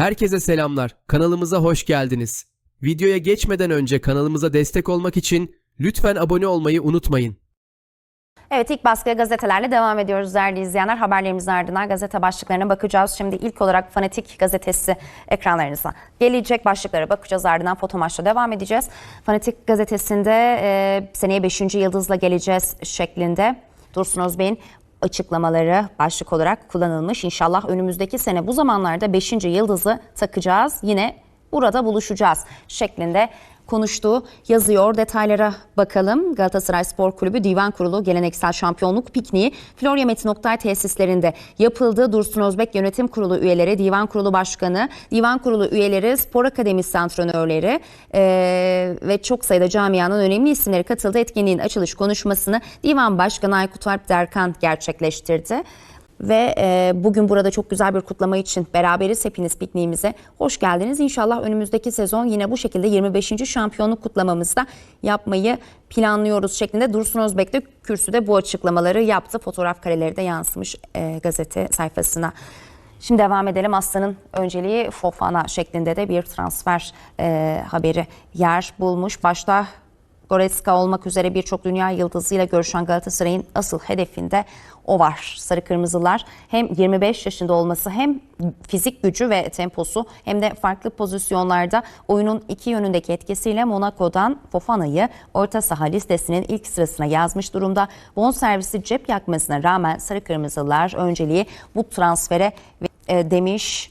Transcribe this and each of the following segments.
Herkese selamlar. Kanalımıza hoş geldiniz. Videoya geçmeden önce kanalımıza destek olmak için lütfen abone olmayı unutmayın. Evet ilk baskıya gazetelerle devam ediyoruz değerli izleyenler. Haberlerimizin ardından gazete başlıklarına bakacağız. Şimdi ilk olarak Fanatik gazetesi ekranlarınıza gelecek başlıklara bakacağız. Ardından fotomaçla devam edeceğiz. Fanatik gazetesinde e, seneye 5. yıldızla geleceğiz şeklinde Dursun Özbey'in açıklamaları başlık olarak kullanılmış. İnşallah önümüzdeki sene bu zamanlarda 5. yıldızı takacağız. Yine burada buluşacağız şeklinde konuştuğu yazıyor. Detaylara bakalım. Galatasaray Spor Kulübü Divan Kurulu geleneksel şampiyonluk pikniği Florya Metin Oktay tesislerinde yapıldı. Dursun Özbek Yönetim Kurulu üyeleri, Divan Kurulu Başkanı, Divan Kurulu üyeleri, spor akademisi antrenörleri eee, ve çok sayıda camianın önemli isimleri katıldı. Etkinliğin açılış konuşmasını Divan Başkanı Aykut Alp Derkan gerçekleştirdi. Ve e, bugün burada çok güzel bir kutlama için beraberiz hepiniz pikniğimize. Hoş geldiniz. İnşallah önümüzdeki sezon yine bu şekilde 25. şampiyonluk kutlamamızda yapmayı planlıyoruz şeklinde Dursun Özbek de kürsüde bu açıklamaları yaptı. Fotoğraf kareleri de yansımış e, gazete sayfasına. Şimdi devam edelim. Aslan'ın önceliği Fofana şeklinde de bir transfer e, haberi yer bulmuş. Başta Goretzka olmak üzere birçok dünya yıldızıyla görüşen Galatasaray'ın asıl hedefinde o var. Sarı Kırmızılar hem 25 yaşında olması hem fizik gücü ve temposu hem de farklı pozisyonlarda oyunun iki yönündeki etkisiyle Monaco'dan Fofana'yı orta saha listesinin ilk sırasına yazmış durumda. Bonservisi cep yakmasına rağmen Sarı Kırmızılar önceliği bu transfere e, demiş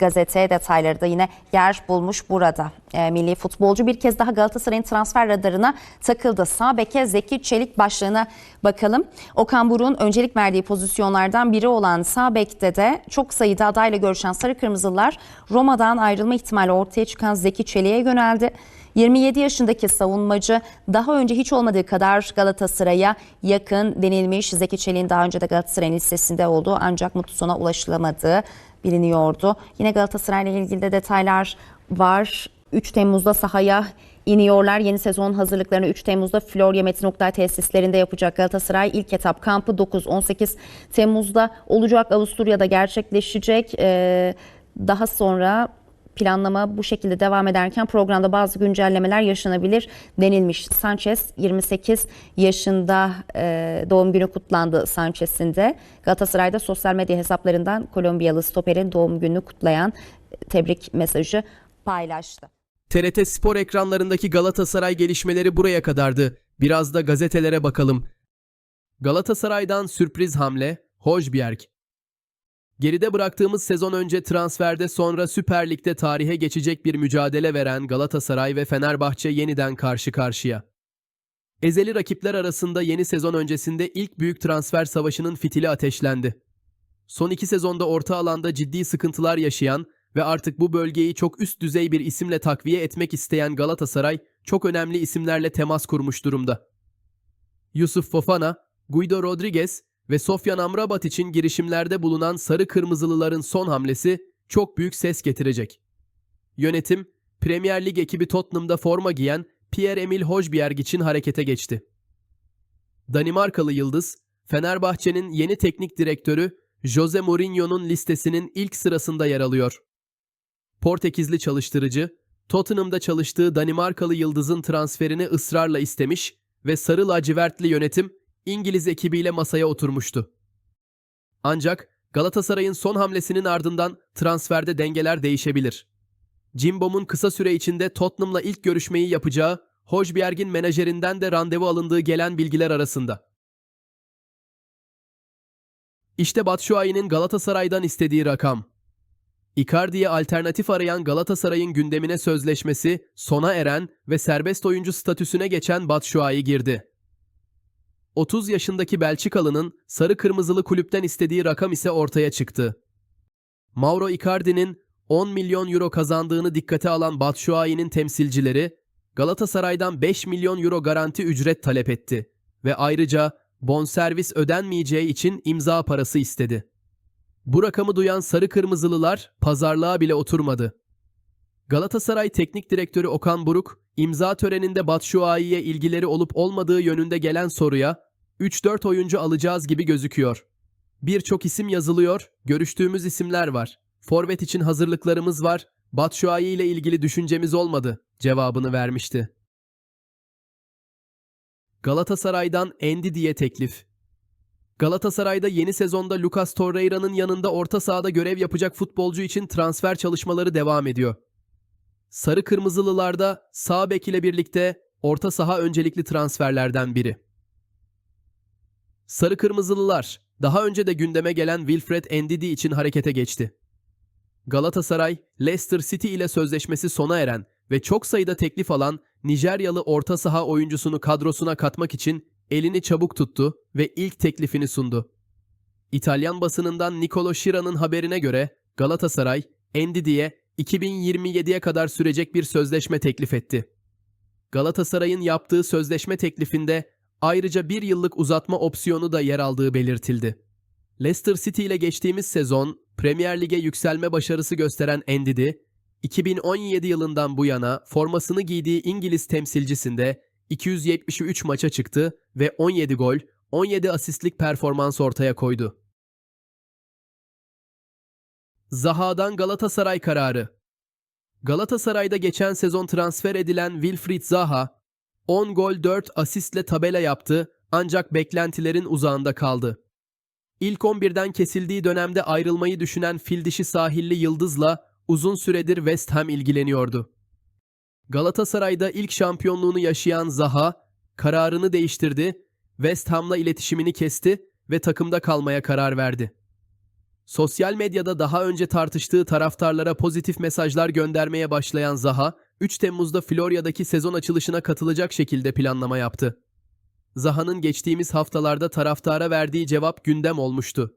gazete detayları da yine yer bulmuş burada. E, milli futbolcu bir kez daha Galatasaray'ın transfer radarına takıldı. Sağ beke Zeki Çelik başlığına bakalım. Okan Buruk'un öncelik verdiği pozisyonlardan biri olan sağ bekte de çok sayıda adayla görüşen Sarı Kırmızılar Roma'dan ayrılma ihtimali ortaya çıkan Zeki Çelik'e yöneldi. 27 yaşındaki savunmacı daha önce hiç olmadığı kadar Galatasaray'a yakın denilmiş. Zeki Çelik'in daha önce de Galatasaray'ın listesinde olduğu ancak mutlu sona ulaşılamadığı biliniyordu. Yine Galatasaray'la ilgili de detaylar var. 3 Temmuz'da sahaya iniyorlar. Yeni sezon hazırlıklarını 3 Temmuz'da Florya Metin Oktay tesislerinde yapacak Galatasaray. ilk etap kampı 9-18 Temmuz'da olacak. Avusturya'da gerçekleşecek. Ee, daha sonra planlama bu şekilde devam ederken programda bazı güncellemeler yaşanabilir denilmiş. Sanchez 28 yaşında e, doğum günü kutlandı Sanchez'in de. Galatasaray'da sosyal medya hesaplarından Kolombiyalı stoperin doğum gününü kutlayan e, tebrik mesajı paylaştı. TRT Spor ekranlarındaki Galatasaray gelişmeleri buraya kadardı. Biraz da gazetelere bakalım. Galatasaray'dan sürpriz hamle, Hojbjerg. Geride bıraktığımız sezon önce transferde sonra Süper Lig'de tarihe geçecek bir mücadele veren Galatasaray ve Fenerbahçe yeniden karşı karşıya. Ezeli rakipler arasında yeni sezon öncesinde ilk büyük transfer savaşının fitili ateşlendi. Son iki sezonda orta alanda ciddi sıkıntılar yaşayan ve artık bu bölgeyi çok üst düzey bir isimle takviye etmek isteyen Galatasaray çok önemli isimlerle temas kurmuş durumda. Yusuf Fofana, Guido Rodriguez ve Sofyan Amrabat için girişimlerde bulunan Sarı Kırmızılıların son hamlesi çok büyük ses getirecek. Yönetim, Premier Lig ekibi Tottenham'da forma giyen Pierre-Emil Hojbjerg için harekete geçti. Danimarkalı Yıldız, Fenerbahçe'nin yeni teknik direktörü Jose Mourinho'nun listesinin ilk sırasında yer alıyor. Portekizli çalıştırıcı, Tottenham'da çalıştığı Danimarkalı Yıldız'ın transferini ısrarla istemiş ve sarı lacivertli yönetim İngiliz ekibiyle masaya oturmuştu. Ancak Galatasaray'ın son hamlesinin ardından transferde dengeler değişebilir. Cimbom'un kısa süre içinde Tottenham'la ilk görüşmeyi yapacağı Hojbjerg'in menajerinden de randevu alındığı gelen bilgiler arasında. İşte Batshuayi'nin Galatasaray'dan istediği rakam. Icardi'ye alternatif arayan Galatasaray'ın gündemine sözleşmesi sona eren ve serbest oyuncu statüsüne geçen Batshuayi girdi. 30 yaşındaki Belçikalı'nın sarı kırmızılı kulüpten istediği rakam ise ortaya çıktı. Mauro Icardi'nin 10 milyon euro kazandığını dikkate alan Batshuayi'nin temsilcileri Galatasaray'dan 5 milyon euro garanti ücret talep etti ve ayrıca bonservis ödenmeyeceği için imza parası istedi. Bu rakamı duyan sarı kırmızılılar pazarlığa bile oturmadı. Galatasaray Teknik Direktörü Okan Buruk, imza töreninde Batshuayi'ye ilgileri olup olmadığı yönünde gelen soruya 3-4 oyuncu alacağız gibi gözüküyor. Birçok isim yazılıyor, görüştüğümüz isimler var. Forvet için hazırlıklarımız var. Batshuayi ile ilgili düşüncemiz olmadı cevabını vermişti. Galatasaray'dan Endi diye teklif. Galatasaray'da yeni sezonda Lucas Torreira'nın yanında orta sahada görev yapacak futbolcu için transfer çalışmaları devam ediyor. Sarı Kırmızılılarda sağ bek ile birlikte orta saha öncelikli transferlerden biri. Sarı Kırmızılılar daha önce de gündeme gelen Wilfred Ndidi için harekete geçti. Galatasaray, Leicester City ile sözleşmesi sona eren ve çok sayıda teklif alan Nijeryalı orta saha oyuncusunu kadrosuna katmak için elini çabuk tuttu ve ilk teklifini sundu. İtalyan basınından Nicolo Schira'nın haberine göre Galatasaray, Ndidi'ye 2027'ye kadar sürecek bir sözleşme teklif etti. Galatasaray'ın yaptığı sözleşme teklifinde ayrıca bir yıllık uzatma opsiyonu da yer aldığı belirtildi. Leicester City ile geçtiğimiz sezon Premier Lig'e yükselme başarısı gösteren Ndidi, 2017 yılından bu yana formasını giydiği İngiliz temsilcisinde 273 maça çıktı ve 17 gol, 17 asistlik performans ortaya koydu. Zaha'dan Galatasaray kararı. Galatasaray'da geçen sezon transfer edilen Wilfried Zaha, 10 gol 4 asistle tabela yaptı ancak beklentilerin uzağında kaldı. İlk 11'den kesildiği dönemde ayrılmayı düşünen fil dişi sahilli Yıldız'la uzun süredir West Ham ilgileniyordu. Galatasaray'da ilk şampiyonluğunu yaşayan Zaha kararını değiştirdi, West Ham'la iletişimini kesti ve takımda kalmaya karar verdi. Sosyal medyada daha önce tartıştığı taraftarlara pozitif mesajlar göndermeye başlayan Zaha, 3 Temmuz'da Florya'daki sezon açılışına katılacak şekilde planlama yaptı. Zaha'nın geçtiğimiz haftalarda taraftara verdiği cevap gündem olmuştu.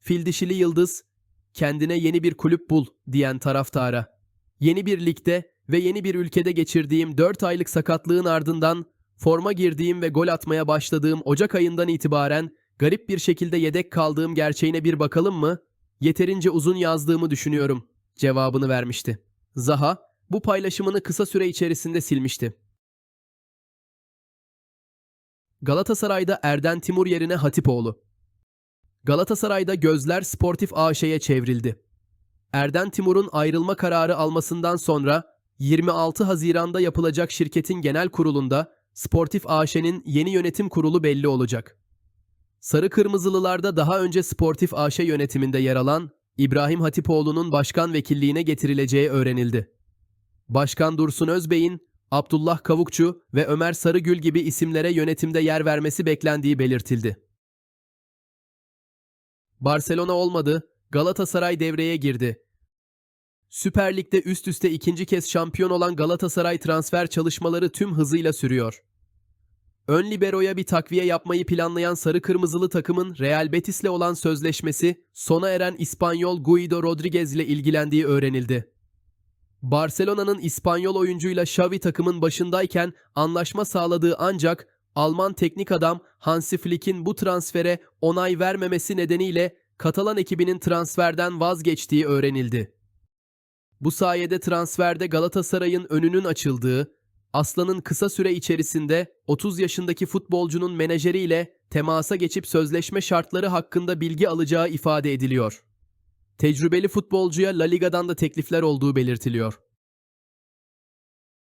Fil dişili Yıldız, kendine yeni bir kulüp bul diyen taraftara. Yeni bir ligde ve yeni bir ülkede geçirdiğim 4 aylık sakatlığın ardından forma girdiğim ve gol atmaya başladığım Ocak ayından itibaren garip bir şekilde yedek kaldığım gerçeğine bir bakalım mı? Yeterince uzun yazdığımı düşünüyorum cevabını vermişti. Zaha bu paylaşımını kısa süre içerisinde silmişti. Galatasaray'da Erden Timur yerine Hatipoğlu. Galatasaray'da gözler Sportif AŞ'ye çevrildi. Erden Timur'un ayrılma kararı almasından sonra 26 Haziran'da yapılacak şirketin genel kurulunda Sportif AŞ'nin yeni yönetim kurulu belli olacak. Sarı Kırmızılılarda daha önce Sportif AŞ yönetiminde yer alan İbrahim Hatipoğlu'nun başkan vekilliğine getirileceği öğrenildi. Başkan Dursun Özbey'in Abdullah Kavukçu ve Ömer Sarıgül gibi isimlere yönetimde yer vermesi beklendiği belirtildi. Barcelona olmadı, Galatasaray devreye girdi. Süper Lig'de üst üste ikinci kez şampiyon olan Galatasaray transfer çalışmaları tüm hızıyla sürüyor. Ön liberoya bir takviye yapmayı planlayan sarı kırmızılı takımın Real Betis'le olan sözleşmesi sona eren İspanyol Guido Rodriguez ile ilgilendiği öğrenildi. Barcelona'nın İspanyol oyuncuyla Xavi takımın başındayken anlaşma sağladığı ancak Alman teknik adam Hansi Flick'in bu transfere onay vermemesi nedeniyle Katalan ekibinin transferden vazgeçtiği öğrenildi. Bu sayede transferde Galatasaray'ın önünün açıldığı, Aslan'ın kısa süre içerisinde 30 yaşındaki futbolcunun menajeriyle temasa geçip sözleşme şartları hakkında bilgi alacağı ifade ediliyor. Tecrübeli futbolcuya La Liga'dan da teklifler olduğu belirtiliyor.